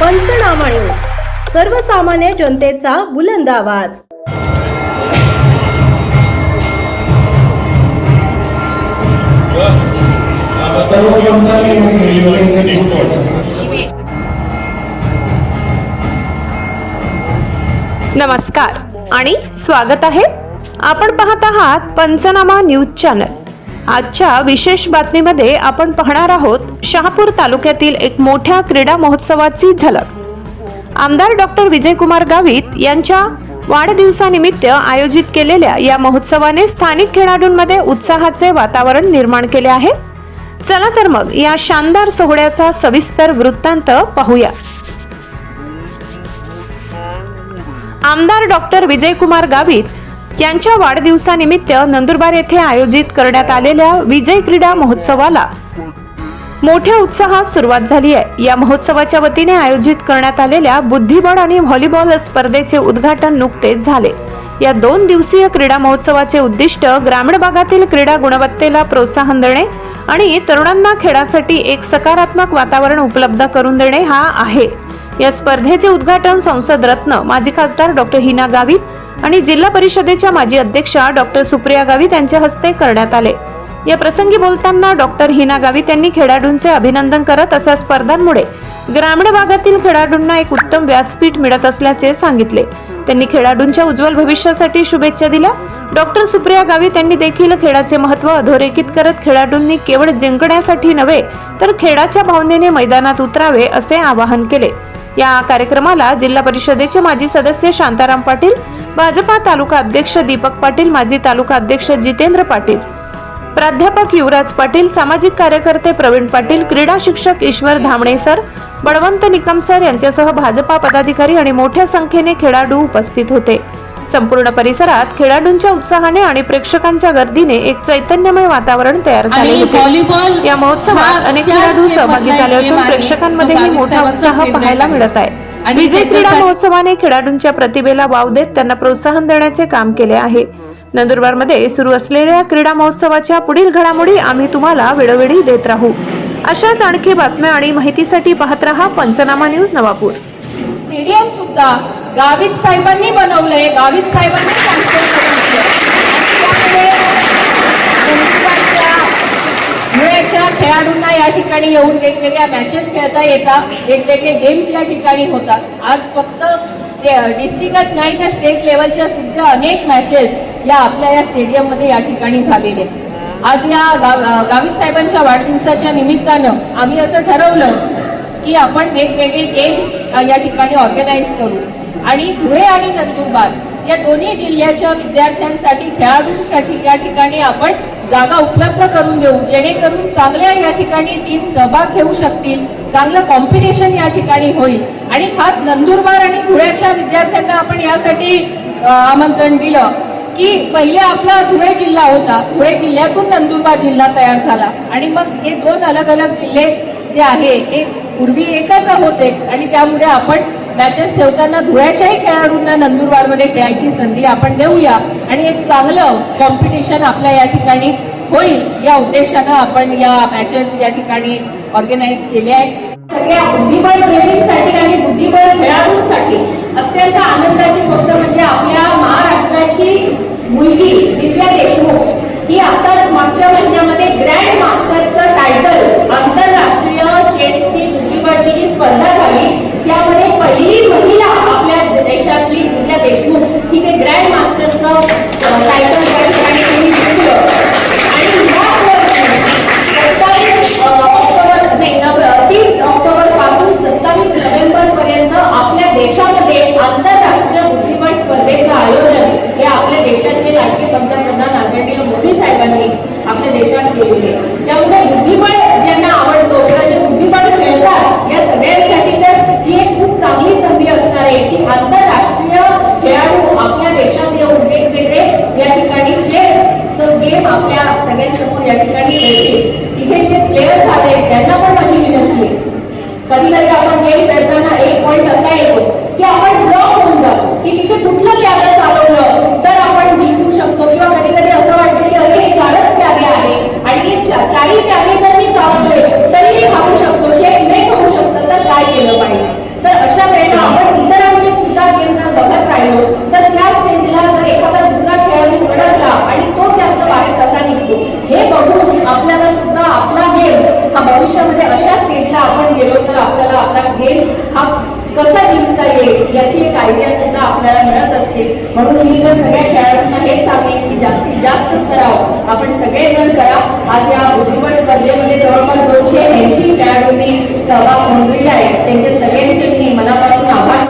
पंचनामा न्यूज सर्वसामान्य जनतेचा बुलंद आवाज. नमस्कार आणि स्वागत आहे. आपण पाहत आहात पंचनामा न्यूज चॅनल. आजच्या विशेष बातमीमध्ये आपण पाहणार आहोत शहापूर तालुक्यातील एक मोठ्या क्रीडा महोत्सवाची झलक. आमदार डॉक्टर विजयकुमार गावित यांच्या वाढदिवसानिमित्त आयोजित केलेल्या या महोत्सवाने स्थानिक खेळाडूंमध्ये उत्साहाचे वातावरण निर्माण केले आहे. चला तर मग या शानदार सोहळ्याचा सविस्तर वृत्तांत पाहूया. आमदार डॉक्टर विजयकुमार गावित यांच्या वाढदिवसानिमित्त नंदुरबार येथे आयोजित करण्यात आलेल्या विजय क्रीडा महोत्सवाला मोठ्या उत्साहात सुरुवात झाली आहे. या महोत्सवाच्या वतीने आयोजित करण्यात आलेल्या बुद्धिबळ आणि व्हॉलीबॉल स्पर्धेचे उद्घाटन नुकतेच झाले. या दोन दिवसीय क्रीडा महोत्सवाचे उद्दिष्ट ग्रामीण भागातील क्रीडा गुणवत्तेला प्रोत्साहन देणे आणि तरुणांना खेळासाठी एक सकारात्मक वातावरण उपलब्ध करून देणे हा आहे. या स्पर्धेचे उद्घाटन संसद रत्न माजी खासदार डॉक्टर हिना गावित आणि जिल्हा परिषदेच्या माजी अध्यक्षा डॉक्टर सुप्रिया गावित यांच्या हस्ते करण्यात आले. या प्रसंगी बोलताना डॉक्टर हिना गावित यांनी खेळाडूंचे अभिनंदन करत अशा स्पर्धांमुळे ग्रामीण भागातील खेळाडूंना एक उत्तम व्यासपीठ मिळत असल्याचे सांगितले. त्यांनी खेळाडूंच्या उज्ज्वल भविष्यासाठी शुभेच्छा दिल्या. डॉक्टर सुप्रिया गावित यांनी देखील खेळाचे महत्त्व अधोरेखित करत खेळाडूंनी केवळ जिंकण्यासाठी नव्हे तर खेळाच्या भावनेने मैदानात उतरावे असे आवाहन केले. या कार्यक्रमाला जिल्हा परिषदेचे माजी सदस्य शांताराम पाटील भाजपा तालुका अध्यक्ष दीपक पाटील माजी तालुका अध्यक्ष जितेंद्र पाटील प्राध्यापक युवराज पाटील सामाजिक कार्यकर्ते प्रवीण पाटील क्रीडा शिक्षक ईश्वर धामणे सर बळवंत निकम सर यांच्यासह भाजपा पदाधिकारी आणि मोठ्या संख्येने खेळाडू उपस्थित होते. संपूर्ण परिसरात खेळाडूंच्या उत्साहाने आणि प्रेक्षकांच्या गर्दीने एक चैतन्यमय वातावरण तयार झाले होते. या महोत्सवात अनेक खेळाडू सहभागी झाले असून. प्रेक्षकांमध्येही मोठा उत्साह पाहायला मिळत आहे. विजय क्रीडा महोत्सवाने खेळाडूंच्या प्रतिभेला वाव देत त्यांना प्रोत्साहन देण्याचे काम केले आहे. नंदुरबारमध्ये सुरू असलेल्या क्रीडा महोत्सवाच्या पुढील घडामोडी आम्ही तुम्हाला वेळोवेळी देत राहू. अशाच आणखी बातम्या आणि माहितीसाठी पाहत रहा पंचनामा न्यूज नवापूर. स्टेडियम सुद्धा गावित साहेबांनी बनवलंय. गावित साहेबांनी खेळाडूंना या ठिकाणी येऊन वेगवेगळ्या मॅचेस खेळता येतात. वेगवेगळे गेम्स या ठिकाणी होतात. आज फक्त डिस्ट्रिक्टच नाही तर स्टेट लेवलच्या सुद्धा अनेक मॅचेस या आपल्या या स्टेडियममध्ये या ठिकाणी झालेले आहेत. आज या गाव गावित साहेबांच्या वाढदिवसाच्या निमित्तानं आम्ही असं ठरवलं की आपण वेगवेगळे गेम्स या ठिकाणी ऑर्गनाईज करू. आणि धुळे आणि नंदुरबार या दोन्ही जिल्ह्याच्या विद्यार्थ्यांसाठी खेळाडूंसाठी या ठिकाणी आपण जागा उपलब्ध करून देऊ. जेणेकरून चांगल्या या ठिकाणी टीम सहभाग घेऊ शकतील चांगलं कॉम्पिटिशन या ठिकाणी होईल. आणि खास नंदुरबार आणि धुळ्याच्या विद्यार्थ्यांना आपण यासाठी आमंत्रण दिलं की पहिले आपला धुळे जिल्हा होता. धुळे जिल्ह्यातून नंदुरबार जिल्हा तयार झाला. आणि मग हे दोन अलग अलग जिल्हे जे आहे हे पूर्वी एकच होते आणि त्यामुळे आपण मॅचेस ठेवताना धुळ्याच्याही खेळाडूंना नंदुरबारमध्ये खेळायची संधी आपण देऊया. आणि एक चांगलं कॉम्पिटिशन आपल्या या ठिकाणी होईल या उद्देशानं आपण या मॅचेस या ठिकाणी ऑर्गनाईज केले आहे सगळ्या बुद्धिबळ प्रेमींसाठी आणि बुद्धिबळ खेळाडूंसाठी अत्यंत आनंदाची गोष्ट म्हणजे आपल्या महाराष्ट्राची मुलगी दिव्या देश देशाचे राजकीय पंतप्रधान आदरणीय मोदी साहेबांनी आपल्या देशात केलेले आहे. त्यामुळे बुद्धिबळ ज्यांना आवडतो किंवा जे बुद्धिबळ खेळतात या सगळ्यांसाठी तर ही एक खूप चांगली संधी असणार आहे की आंतरराष्ट्रीय खेळाडू आपल्या देशात येऊन वेगवेगळे या ठिकाणी चेस गेम आपल्या सगळ्यांसमोर या ठिकाणी खेळतील. तिथे जे प्लेयर झाले त्यांना पण माझी विनंती आहे. कधी कधी आपण गेम खेळताना एक पॉईंट असा येतो की आपण ड्रॉ होऊन जातो. की तिथे कुठलं प्यालं चालवलं तर गेलो तर आपल्याला आपला घेट हा कसा जिंकता येईल याची एक आयडिया सुद्धा आपल्याला मिळत असते. म्हणून मी तर सगळ्या खेळाडूंना हेच सांगेन की जास्तीत जास्त सराव आपण सगळेजण करा. आज या बुद्धिबळ स्पर्धेमध्ये जवळपास दोनशे ऐंशी खेळाडूंनी सहभाग नोंदविला आहे. त्यांचे सगळे